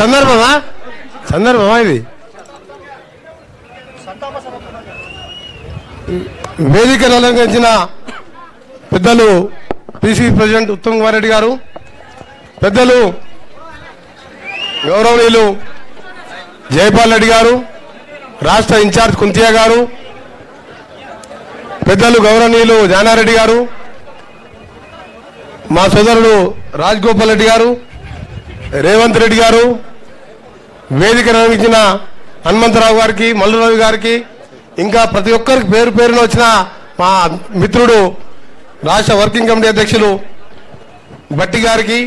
సందర్భమా? సందర్భమా ఇది? వేదికను అలంకరించిన పెద్దలు పిసిసి ప్రెసిడెంట్ ఉత్తమ్ కుమార్ రెడ్డి గారు పెద్దలు గౌరవనీయులు జైపాల్ రెడ్డి గారు రాష్ట్ర ఇన్ఛార్జ్ కుంతియా గారు పెద్దలు గౌరవనీయులు జానారెడ్డి గారు మా సోదరుడు రాజగోపాల్ రెడ్డి గారు రేవంత్ రెడ్డి గారు వేదిక నిర్వహించిన హనుమంతరావు గారికి మల్లురావు గారికి ఇంకా ప్రతి ఒక్కరికి పేరు పేరున వచ్చిన మా మిత్రుడు రాష్ట్ర వర్కింగ్ కమిటీ అధ్యక్షులు భట్టి గారికి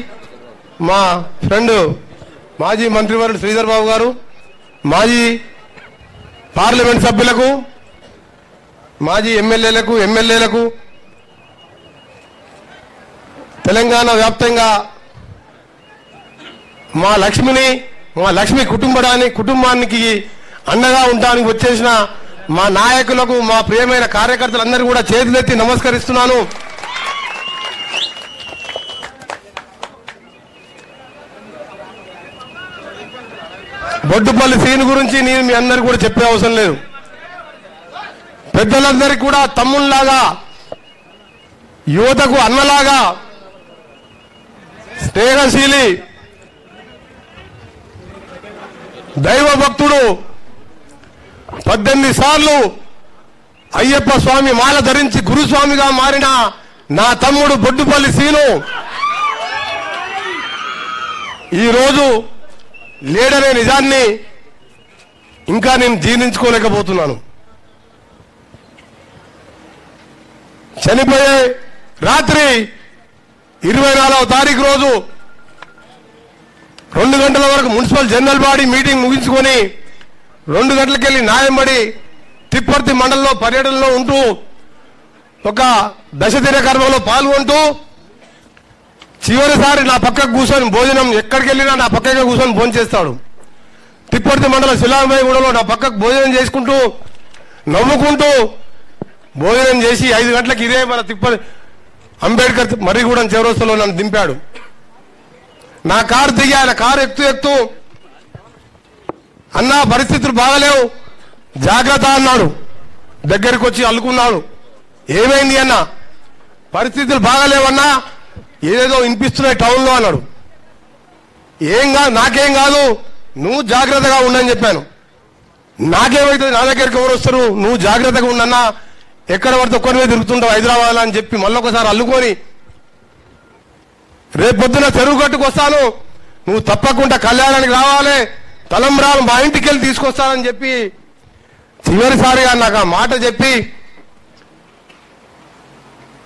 మా ఫ్రెండ్ మాజీ మంత్రివర్యుడు శ్రీధర్ బాబు గారు మాజీ పార్లమెంట్ సభ్యులకు మాజీ ఎమ్మెల్యేలకు ఎమ్మెల్యేలకు తెలంగాణ వ్యాప్తంగా మా లక్ష్మిని మా లక్ష్మి కుటుంబాన్ని కుటుంబానికి అండగా ఉండడానికి వచ్చేసిన మా నాయకులకు మా ప్రియమైన కార్యకర్తలందరూ కూడా చేతులెత్తి నమస్కరిస్తున్నాను. బొడ్డుపల్లి సీన్ గురించి నేను మీ అందరికి కూడా చెప్పే అవసరం లేదు. పెద్దలందరికీ కూడా తమ్ముళ్ళాగా యువతకు అన్నలాగా స్నేహశీలి దైవ భక్తుడు పద్దెనిమిది సార్లు అయ్యప్ప స్వామి మాల ధరించి గురుస్వామిగా మారిన నా తమ్ముడు బొడ్డుపల్లి సీను. ఈరోజు లేడనే నిజాన్ని ఇంకా నేను జీర్ణించుకోలేకపోతున్నాను. చనిపోయే రాత్రి ఇరవై నాలుగవ తారీఖు రోజు రెండు గంటల వరకు మున్సిపల్ జనరల్ బాడీ మీటింగ్ ముగించుకొని రెండు గంటలకెళ్ళి న్యాయంబడి తిప్పర్తి మండలంలో పర్యటనలో ఉంటూ ఒక దశ దిన కర్మలో పాల్గొంటూ చివరిసారి నా పక్కకు కూర్చొని భోజనం ఎక్కడికి వెళ్ళినా నా పక్కకే కూర్చొని భోజనం చేస్తాడు తిప్పర్తి మండలం శిలామయగూడలో నా పక్కకు భోజనం చేసుకుంటూ నవ్వుకుంటూ భోజనం చేసి ఐదు గంటలకు ఇదే మన తిప్పటి అంబేద్కర్ మర్రిగూడెం చౌరస్తలో నన్ను దింపాడు. నా కారు దిగి ఆయన కారు ఎక్కుతూ ఎక్కుతూ అన్నా పరిస్థితులు బాగలేవు. జాగ్రత్త అన్నాడు. దగ్గరికి వచ్చి అల్లుకున్నాడు. ఏమైంది అన్న? పరిస్థితులు బాగలేవన్నా? ఏదేదో వినిపిస్తున్నాయి టౌన్లో అన్నాడు. ఏం కాదు నాకేం కాదు నువ్వు జాగ్రత్తగా ఉండని చెప్పాను. నాకేమైతుంది నా దగ్గరికి ఎవరు వస్తారు? నువ్వు జాగ్రత్తగా ఉండన్నా ఎక్కడ పడితే ఒక్కరి మీద తిరుగుతుంటావు హైదరాబాద్ అని చెప్పి మళ్ళొకసారి అల్లుకొని రేపొద్దున చెరువు గట్టుకు వస్తాను నువ్వు తప్పకుండా కళ్యాణానికి రావాలి తలంబ్రాలు మా ఇంటికి వెళ్ళి తీసుకొస్తానని చెప్పి చివరిసారిగా నాకు ఆ మాట చెప్పి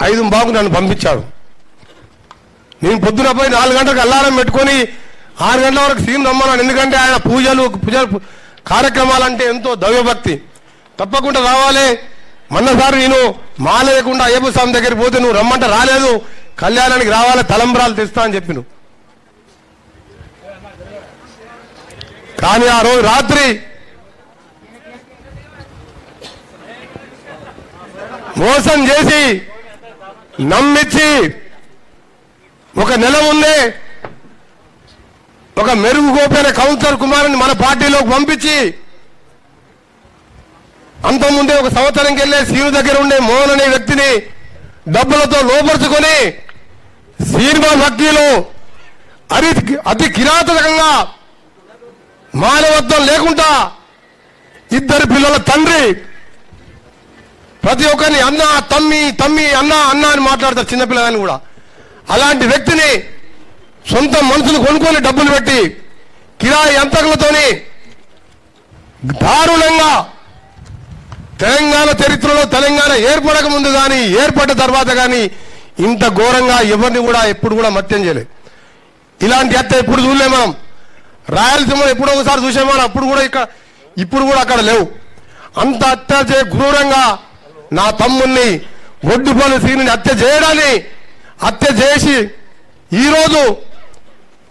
ఐదు బాబు నన్ను పంపించాడు నేను పొద్దున పోయి నాలుగు గంటలకు అల్లారం పెట్టుకొని ఆరు గంటల వరకు సీన్ రమ్మన్నాను. ఎందుకంటే ఆయన పూజలు పూజలు కార్యక్రమాలంటే ఎంతో దైవభక్తి. తప్పకుండా రావాలి. మొన్నసారి నేను మాలేయకుండా అయ్యప్ప స్వామి దగ్గరికి పోతే నువ్వు రమ్మంటే రాలేదు. కళ్యాణానికి రావాలి తలంబ్రాలు తెస్తా అని చెప్పిను. కానీ ఆ రోజు రాత్రి మోసం చేసి నమ్మించి ఒక నెల ముందే ఒక మెరుగు గోపైన కౌన్సిలర్ కుమారుని మన పార్టీలోకి పంపించి అంతకుముందే ఒక సంవత్సరంకి వెళ్ళే సీను దగ్గర ఉండే మోహన్ అనే వ్యక్తిని డబ్బులతో లోపరుచుకొని సినిమా భక్తిలో అది అతి కిరాతకంగా మానవత్వం లేకుండా ఇద్దరు పిల్లల తండ్రి ప్రతి ఒక్కరిని అన్న తమ్మి తమ్మి అన్న అన్న అని మాట్లాడతారు చిన్నపిల్లగాని కూడా. అలాంటి వ్యక్తిని సొంత మనుషులు కొనుక్కొని డబ్బులు పెట్టి కిరాయి ఎంతకులతోని దారుణంగా తెలంగాణ చరిత్రలో తెలంగాణ ఏర్పడక ముందు కానీ ఏర్పడ్డ తర్వాత కానీ ఇంత ఘోరంగా ఎవరిని కూడా ఎప్పుడు కూడా మత్యం చేయలేదు ఇలాంటి హత్య ఎప్పుడు చూడలే మనం. రాయలసీమ ఎప్పుడో ఒకసారి చూసాం మనం. అప్పుడు కూడా ఇక్కడ ఇప్పుడు కూడా అక్కడ లేవు. అంత హత్య క్రూరంగా నా తమ్ముణ్ణి ఒడ్డుపల్లి సీని హత్య చేయడాన్ని హత్య చేసి ఈరోజు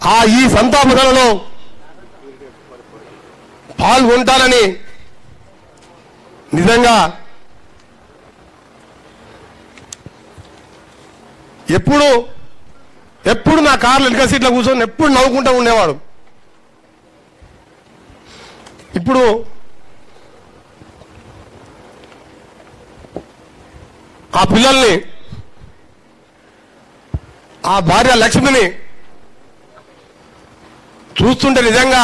ఆ ఈ సంతాపనలో పాల్గొంటారని నిజంగా ఎప్పుడు ఎప్పుడు నా కార్లు వెనక సీట్లో కూర్చొని ఎప్పుడు నవ్వుకుంటూ ఉండేవాడు. ఇప్పుడు ఆ పిల్లల్ని ఆ భార్య లక్ష్మిని చూస్తుంటే నిజంగా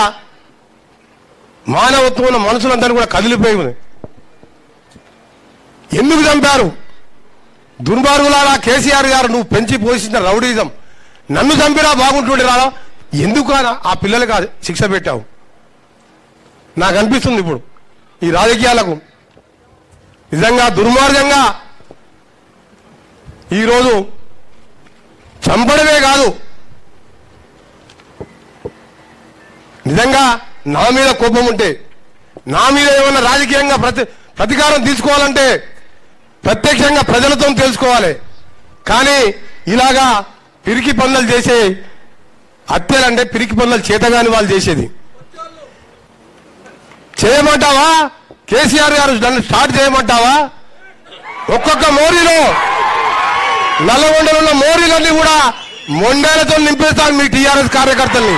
మానవత్వం ఉన్న మనుషులందరూ కూడా కదిలిపోయి ఉంది. ఎందుకు చంపారు? దుర్మార్గులారా కేసీఆర్ గారు నువ్వు పెంచి పోషించిన రౌడీజం. నన్ను చంపినా బాగుంటుండే రాదా? ఎందుకు ఆ పిల్లలకు శిక్ష పెట్టావు. నాకు అనిపిస్తుంది ఇప్పుడు ఈ రాజకీయాలకు. నిజంగా దుర్మార్గంగా ఈరోజు చంపడమే కాదు. నిజంగా నా మీద కోపం ఉంటే నా మీద ఏమైనా రాజకీయంగా ప్రతి ప్రతీకారం తీసుకోవాలంటే ప్రత్యక్షంగా ప్రజలతో తెలుసుకోవాలి. కానీ ఇలాగా పిరికి పనులు చేసే హత్యలంటే పిరికి పనులు చేతగాని వాళ్ళు చేసేది. చేయమంటావా? కేసీఆర్ గారు దాన్ని స్టార్ట్ చేయమంటావా? ఒక్కొక్క మోరీలో నల్లగొండలో ఉన్న మోరీలన్నీ కూడా మొండేలతో నింపేస్తాను మీ టీఆర్ఎస్ కార్యకర్తల్ని.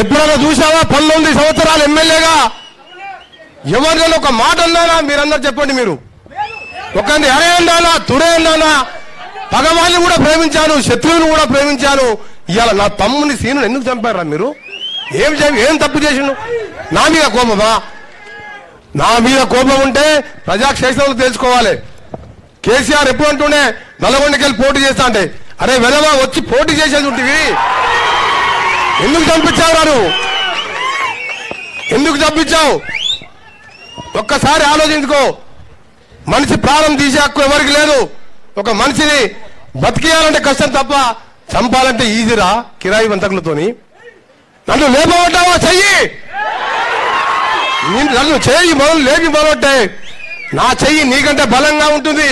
ఎప్పుడైనా చూసావా పంతొమ్మిది సంవత్సరాలు ఎమ్మెల్యేగా ఎవరిలో ఒక మాట అన్నానా మీరందరూ చెప్పండి మీరు. ఒకరిని అరే అన్నానా? తురే అన్నానా? పగవాన్ని కూడా ప్రేమించాను శత్రువుని కూడా ప్రేమించాను. ఇవాళ నా తమ్ముని సీను ఎందుకు చంపారా మీరు? ఏం ఏం తప్పు చేసిండు? నా మీద కోపమా? నా మీద కోపం ఉంటే ప్రజాక్షేత్రంలో తెలుసుకోవాలి. కేసీఆర్ ఎప్పుడు అంటూనే నల్గొండకెళ్ళి పోటీ చేస్తా అంటే అరే వెలవా వచ్చి పోటీ చేసేది ఉంటుంది ఎందుకు చంపించావు ఎందుకు చంపించావు? ఒక్కసారి ఆలోచించుకో. మనిషి ప్రాణం తీసే హక్కు ఎవరికి లేదు. ఒక మనిషిని బతికేయాలంటే కష్టం తప్ప చంపాలంటే ఈజీరా కిరాయి వంతకులతోని. నన్ను లేపబడ్డావా చెయ్యి! నన్ను చేయి మొదలు లేపి మొదలొట్టే. నా చెయ్యి నీకంటే బలంగా ఉంటుంది.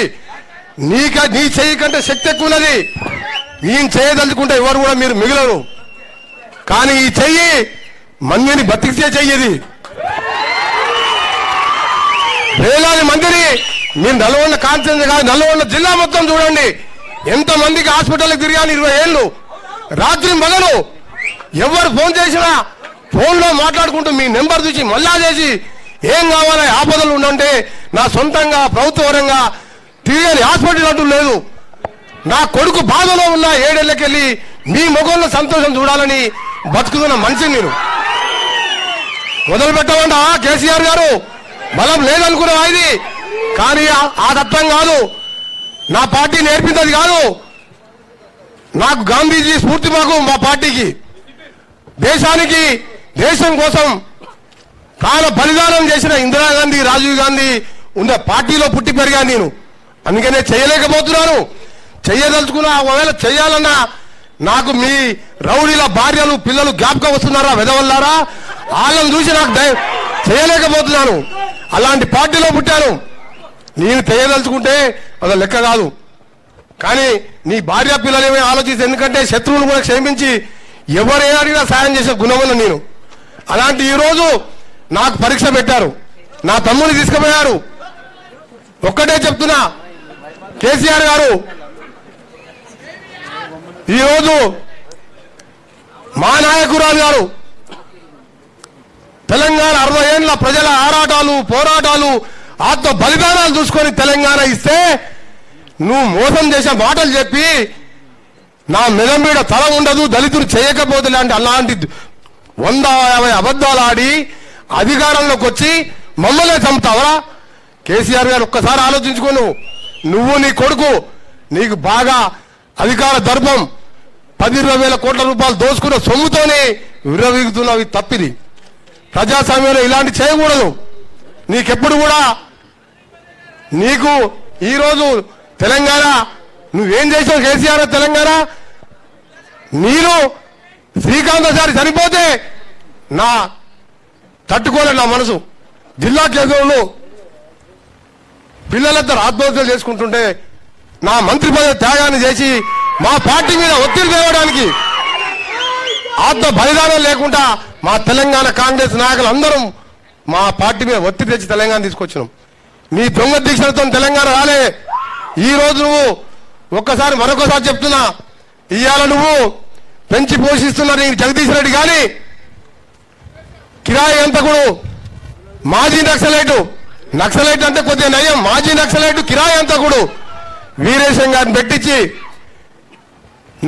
నీక నీ చెయ్యి కంటే శక్తి ఎక్కువ ఉన్నది నేను చేయదలుచుకుంటే ఎవరు కూడా మీరు మిగలరు. కానీ ఈ చెయ్యి మందిని బతికితే చెయ్యది వేలాది మందిని మీరు నల్గొండ కాన్సెన్స్ కాదు నల్గొండ జిల్లా మొత్తం చూడండి. ఎంత మందికి హాస్పిటల్కి తిరిగాను? ఇరవై ఏళ్ళు. రాత్రి మొదలు ఎవరు ఫోన్ చేసినా ఫోన్లో మాట్లాడుకుంటూ మీ నెంబర్ చూసి మళ్ళా చేసి ఏం కావాలని ఆపదలు ఉండంటే నా సొంతంగా ప్రభుత్వపరంగా పరంగా హాస్పిటల్ అంటూ లేదు. నా కొడుకు బాధలో ఉన్న ఏడేళ్ళకెళ్ళి మీ ముఖంలో సంతోషం చూడాలని బతుకుతున్న మనిషి నేను. మొదలు కేసీఆర్ గారు. బలం లేదనుకున్నావా ఇది కానీ ఆ- తత్వం కాదు. నా పార్టీ నేర్పింది కాదు. నాకు గాంధీజీ స్ఫూర్తి మాకు మా పార్టీకి. దేశానికి దేశం కోసం కాల బలిదానం చేసిన ఇందిరాగాంధీ రాజీవ్ గాంధీ ఉన్న పార్టీలో పుట్టి పెరిగాను నేను. అందుకనే చేయలేకపోతున్నాను. చెయ్యదలుచుకున్నా ఒకవేళ చెయ్యాలన్నా నాకు మీ రౌడీల భార్యలు పిల్లలు జ్ఞాపకం వస్తున్నారా వెదవల్లారా? వాళ్ళని చూసి నాకు చేయలేకపోతున్నాను. అలాంటి పార్టీలో పుట్టాను. నేను చేయదలుచుకుంటే అది లెక్క కాదు. కానీ నీ భార్య పిల్లలు ఏమీ ఆలోచిస్తే ఎందుకంటే శత్రువులు కూడా క్షమించి ఎవరైనా అడిగినా సాయం చేసే గుణమున్న నేను. అలాంటి ఈ రోజు నాకు పరీక్ష పెట్టారు. నా తమ్ముని తీసుకుపోయారు. ఒక్కటే చెప్తున్నా కేసీఆర్ గారు ఈరోజు మా నాయకురాలు గారు తెలంగాణ అరవై ఏళ్ళ ప్రజల ఆరాటాలు పోరాటాలు ఆత్మ బలిదానాలు చూసుకొని తెలంగాణ ఇస్తే నువ్వు మోసం చేసే మాటలు చెప్పి నా మెదం మీద తల ఉండదు దళితులు చేయకపోతే లాంటి అలాంటి వంద యాభై అబద్ధాలు ఆడి అధికారంలోకి వచ్చి మమ్మల్ని చంపుతావరా? కేసీఆర్ గారు ఒక్కసారి ఆలోచించుకో నువ్వు నువ్వు నీ కొడుకు నీకు బాగా అధికార దర్భం పది ఇరవై వేల కోట్ల రూపాయలు దోసుకున్న సొమ్ముతోనే విర్రవీగుతున్నావు ఇది తప్పిది. ప్రజాస్వామ్యంలో ఇలాంటి చేయకూడదు. నీకెప్పుడు కూడా నీకు ఈరోజు తెలంగాణ నువ్వేం చేసావు కేసీఆర్ తెలంగాణ? మీరు శ్రీకాంత్ చనిపోతే నా తట్టుకోలే నా మనసు. జిల్లా కేంద్రంలో పిల్లలిద్దరు ఆత్మహత్యలు చేసుకుంటుంటే నా మంత్రి పదవి త్యాగాన్ని చేసి మా పార్టీ మీద ఒత్తిడి తేవడానికి ఆత్మ బలిదానం లేకుండా మా తెలంగాణ కాంగ్రెస్ నాయకులు అందరం మా పార్టీ మీద ఒత్తిడి తెచ్చి తెలంగాణ తీసుకొచ్చినాం. నీ దొంగ దీక్షలతో తెలంగాణ రాలే. ఈ రోజు నువ్వు ఒక్కసారి మరొకసారి చెప్తున్నా ఇవాళ నువ్వు పెంచి పోషిస్తున్నారు నీ జగదీష్ రెడ్డి కానీ కిరాయి అంతకుడు మాజీ నక్సలైట్ నక్సలైట్ అంటే కొద్దిగా నయం మాజీ నక్సలైట్ కిరాయి అంతకుడు వీరేశం గారిని పెట్టించి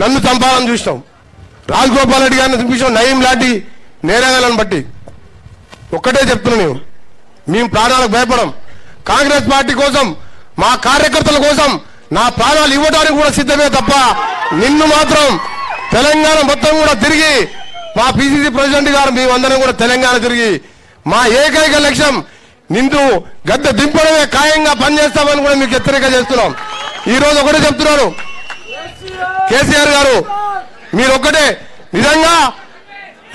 నన్ను చంపాలని చూసినాం. రాజగోపాల్ రెడ్డి గారిని చూపించాం నయం లాంటి నేరగాలను బట్టి. ఒక్కటే చెప్తున్నా నేను మేము ప్రాణాలకు భయపడం. కాంగ్రెస్ పార్టీ కోసం మా కార్యకర్తల కోసం నా ప్రాణాలు ఇవ్వడానికి కూడా సిద్ధమే తప్ప నిన్ను మాత్రం తెలంగాణ మొత్తం కూడా తిరిగి మా పిసిసి ప్రెసిడెంట్ గారు మేమందరం కూడా తెలంగాణ తిరిగి మా ఏకైక లక్ష్యం నిన్ను గద్దె దింపడమే ఖాయంగా పనిచేస్తామని కూడా మీకు హెచ్చరిక చేస్తున్నాం. ఈ రోజు ఒకటే చెప్తున్నాను. కేసీఆర్ గారు మీరు ఒక్కటే నిజంగా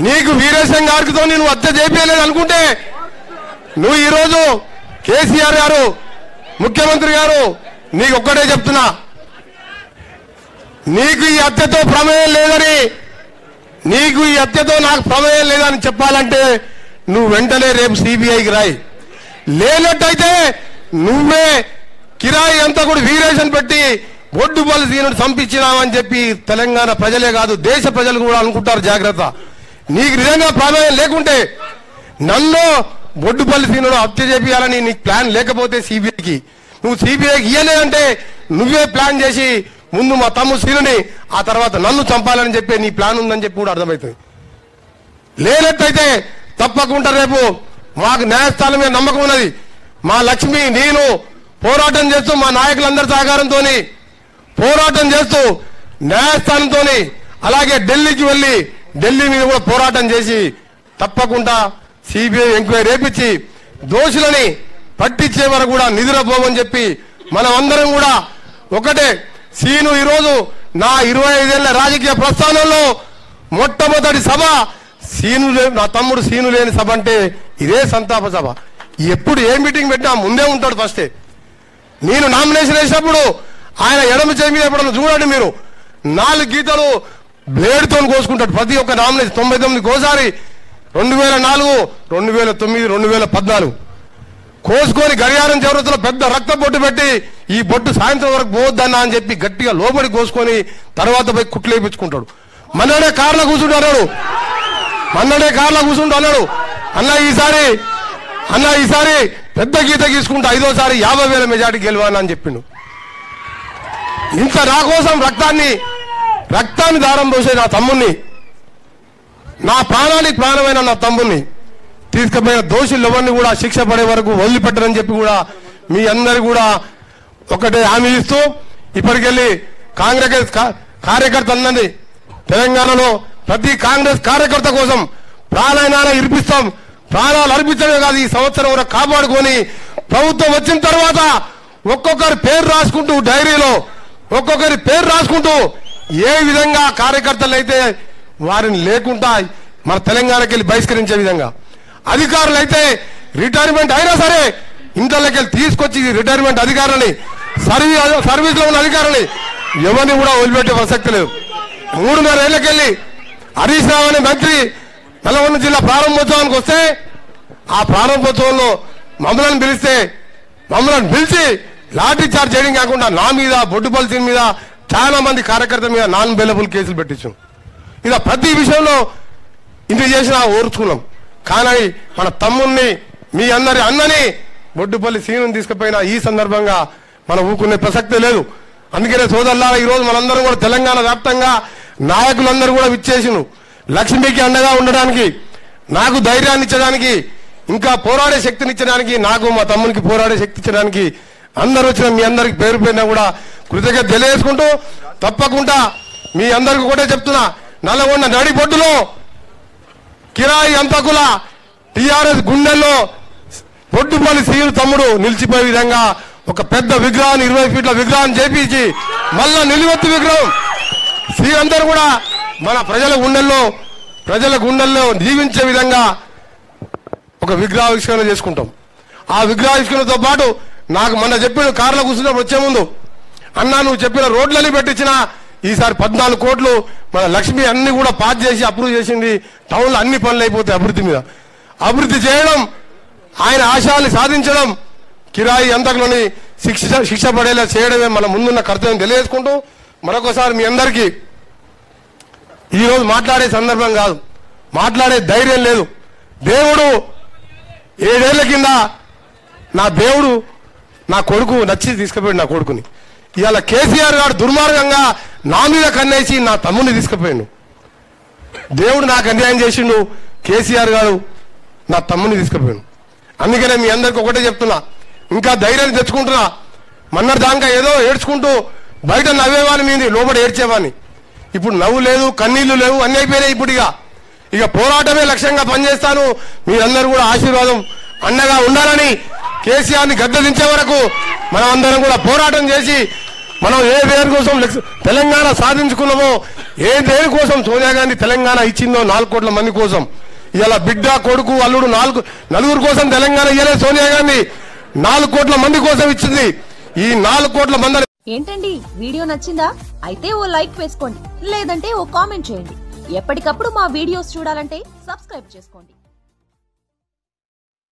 నీకు వీరేశం గారితో నేను హత్య చేపించలేదు అనుకుంటే నువ్వు ఈరోజు కేసీఆర్ గారు ముఖ్యమంత్రి గారు నీకు ఒక్కటే చెప్తున్నా. నీకు ఈ హత్యతో ప్రమేయం లేదని నీకు ఈ హత్యతో నాకు ప్రమేయం లేదని చెప్పాలంటే నువ్వు వెంటనే రేపు సిబిఐకి రాయి. లేనట్టయితే నువ్వే కిరాయి అంతా కూడా వీరేషన్ పెట్టి ఒడ్డుబల్ సీనుడు చంపించినామని చెప్పి తెలంగాణ ప్రజలే కాదు దేశ ప్రజలు కూడా అనుకుంటారు జాగ్రత్త. నీకు నిజంగా ప్రమేయం లేకుంటే నన్ను బొడ్డుపల్లి సీనుడు హత్య చేపియాలని నీకు ప్లాన్ లేకపోతే సిబిఐకి. నువ్వు సిబిఐకి ఇయ్యలేదంటే నువ్వే ప్లాన్ చేసి ముందు మా తమ్ముడు సీనుని ఆ తర్వాత నన్ను చంపాలని చెప్పి నీ ప్లాన్ ఉందని చెప్పి కూడా అర్థమవుతుంది. లేనట్టయితే తప్పకుండా రేపు మాకు న్యాయస్థానం మీద నమ్మకం ఉన్నది. మా లక్ష్మి నేను పోరాటం చేస్తూ మా నాయకులందరి సహకారంతో పోరాటం చేస్తూ న్యాయస్థానంతో అలాగే ఢిల్లీకి వెళ్ళి ఢిల్లీ మీద కూడా పోరాటం చేసి తప్పకుండా సిబిఐ ఎంక్వైరీ రేపించి దోషులని పట్టించే వరకు కూడా నిధులపోమని చెప్పి మనం అందరం కూడా ఒకటే సీను ఈరోజు నా ఇరవై ఐదేళ్ళ రాజకీయ ప్రస్థానంలో మొట్టమొదటి సభ. సీను నా తమ్ముడు సీను లేని సభ అంటే ఇదే సంతాప సభ. ఎప్పుడు ఏ మీటింగ్ పెట్టినా ముందే ఉంటాడు ఫస్టే. నేను నామినేషన్ వేసినప్పుడు ఆయన ఎడమ చేయి మీద ఎప్పుడన్నా చూడండి మీరు. నాలుగు గీతలు బ్లేడ్తో కోసుకుంటాడు. ప్రతి ఒక్క నామినేషన్ తొంభై తొమ్మిది కోసారి. రెండు వేల నాలుగు రెండు వేల తొమ్మిది రెండు వేల పద్నాలుగు. కోసుకొని గడియారం చివరతలో పెద్ద రక్త బొట్టు పెట్టి ఈ బొట్టు సాయంత్రం వరకు పోవద్దన్నా అని చెప్పి గట్టిగా లోబడి కోసుకొని తర్వాత పోయి కుట్లు వేయించుకుంటాడు మన్నడే కార్లో కూర్చుంటాడు మన్నడే కార్లో కూర్చుంటూ అన్నాడు. అన్న ఈసారి అన్న ఈసారి పెద్ద గీత గీసుకుంటూ ఐదోసారి యాభై వేల మెజార్టీ గెలవాలని అని చెప్పిండు. ఇంత నా కోసం రక్తాన్ని రక్తాన్ని దారం పోసే నా తమ్ముణ్ణి. నా ప్రాణానికి ప్రాణమైన నా తమ్ముణ్ణి. తీసుకుపోయిన దోషులు ఎవరిని కూడా శిక్ష పడే వరకు వదిలిపెట్టరని చెప్పి కూడా మీ అందరు కూడా ఒకటే హామీ ఇస్తూ ఇప్పటికెళ్ళి కాంగ్రెస్ కార్యకర్త అన్నది తెలంగాణలో ప్రతి కాంగ్రెస్ కార్యకర్త కోసం ప్రాణాయనాలు ఇరిపిస్తాం. ప్రాణాలు అర్పించడమే కాదు ఈ సంవత్సరం కూడా కాపాడుకొని ప్రభుత్వం వచ్చిన తర్వాత ఒక్కొక్కరి పేరు రాసుకుంటూ డైరీలో ఒక్కొక్కరి పేరు రాసుకుంటూ ఏ విధంగా కార్యకర్తలు అయితే వారిని లేకుండా మన తెలంగాణకి వెళ్ళి బహిష్కరించే విధంగా అధికారులు అయితే రిటైర్మెంట్ అయినా సరే ఇంట్లోకి వెళ్ళి తీసుకొచ్చి రిటైర్మెంట్ అధికారులని సర్వీ సర్వీస్లో ఉన్న అధికారులని ఎవరిని కూడా వదిలిపెట్టే ప్రసక్తి లేదు. మూడున్నర ఏళ్ళకెళ్ళి హరీష్ రావు అనే మంత్రి నల్గొండ జిల్లా ప్రారంభోత్సవానికి వస్తే ఆ ప్రారంభోత్సవంలో మమ్మల్ని పిలిస్తే మమ్మల్ని పిలిచి లాఠీ చార్జ్ చేయడం కాకుండా నా మీద బొడ్డుపల్సి మీద చాలా మంది కార్యకర్తల మీద నాన్ బెలబుల్ కేసులు పెట్టించాం. ఇలా ప్రతి విషయంలో ఇంటి చేసినా ఓర్చుకున్నాం. కానీ మన తమ్ముణ్ణి మీ అందరి అన్నని బొడ్డుపల్లి సీనుని తీసుకుపోయిన ఈ సందర్భంగా మనం ఊకునే ప్రసక్తే లేదు. అందుకనే సోదరులారా ఈరోజు మనందరం కూడా తెలంగాణ వ్యాప్తంగా నాయకులందరూ కూడా విచ్చేసిను. లక్ష్మికి అండగా ఉండడానికి నాకు ధైర్యాన్ని ఇచ్చడానికి ఇంకా పోరాడే శక్తిని ఇచ్చడానికి నాకు మా తమ్మునికి పోరాడే శక్తి ఇచ్చడానికి అందరూ వచ్చిన మీ అందరికి పేరు పేరున కూడా కృతజ్ఞత తెలియజేసుకుంటూ తప్పకుండా మీ అందరికి కూడా చెప్తున్నా నల్లగొండ నడిబొడ్డులో కిరాయి అంతకుల టిఆర్ఎస్ గుండెల్లో పొడ్డుపల్లి సీను తమ్ముడు నిలిచిపోయే విధంగా ఒక పెద్ద విగ్రహాన్ని ఇరవై ఫీట్ల విగ్రహం చేపించి మళ్ళా నిలువెత్తు విగ్రహం. సీ అందరూ కూడా మన ప్రజల గుండెల్లో ప్రజల గుండెల్లో జీవించే విధంగా ఒక విగ్రహావిష్కరణ చేసుకుంటాం. ఆ విగ్రహావిష్కరణతో పాటు నాకు మొన్న చెప్పిన కార్లో కూర్చున్నప్పుడు వచ్చే ముందు అన్నా నువ్వు చెప్పిన రోడ్లని పెట్టించిన ఈసారి పద్నాలుగు కోట్లు మన లక్ష్మి అన్ని కూడా పాస్ చేసి అప్రూవ్ చేసింది. టౌన్లో అన్ని పనులు అయిపోతాయి అభివృద్ధి మీద. అభివృద్ధి చేయడం ఆయన ఆశయాన్ని సాధించడం కిరాయి అంతకులోని శిక్ష శిక్ష పడేలా చేయడమే మన ముందున్న కర్తవ్యం తెలియజేసుకుంటూ మరొకసారి మీ అందరికీ ఈరోజు మాట్లాడే సందర్భం కాదు. మాట్లాడే ధైర్యం లేదు. దేవుడు ఏడేళ్ళ కింద నా దేవుడు నా కొడుకు నచ్చి తీసుకుపోయాడు నా కొడుకుని. ఇవాళ కేసీఆర్ గారు దుర్మార్గంగా నా మీద కన్నేసి నా తమ్ముడిని తీసుకుపోయాడు దేవుడు నాకు అన్యాయం చేసిండు కేసీఆర్ గారు నా తమ్ముడిని తీసుకుపోయాడు అందుకనే మీ అందరికి ఒకటే చెప్తున్నా ఇంకా ధైర్యాన్ని తెచ్చుకుంటున్నా. మన్నర్ దాకా ఏదో ఏడ్చుకుంటూ బయట నవ్వేవాని మీది లోపల ఏడ్చేవాని. ఇప్పుడు నవ్వు లేదు కన్నీళ్ళు లేవు అన్నీ అయిపోయినాయి ఇప్పుడు ఇక. ఇక పోరాటమే లక్ష్యంగా పనిచేస్తాను. మీరందరూ కూడా ఆశీర్వాదం అండగా ఉండాలని కేసీఆర్ని గద్దె దించే వరకు మనం అందరం కూడా పోరాటం చేసి మనం ఏ దేని కోసం తెలంగాణ సాధించుకున్నామో ఏ దేని కోసం సోనియా గాంధీ తెలంగాణ ఇచ్చిందో నాలుగు కోట్ల మంది కోసం. ఇలా బిడ్డ కొడుకు అల్లుడు నాలుగు నలుగురు కోసం తెలంగాణ ఇయ్యలేదు సోనియా గాంధీ. నాలుగు కోట్ల మంది కోసం ఇచ్చింది. ఈ నాలుగు కోట్ల మంది ఏంటండి? వీడియో నచ్చిందా? అయితే ఓ లైక్ వేసుకోండి. లేదంటే ఓ కామెంట్ చేయండి. ఎప్పటికప్పుడు మా వీడియోస్ చూడాలంటే సబ్స్క్రైబ్ చేసుకోండి.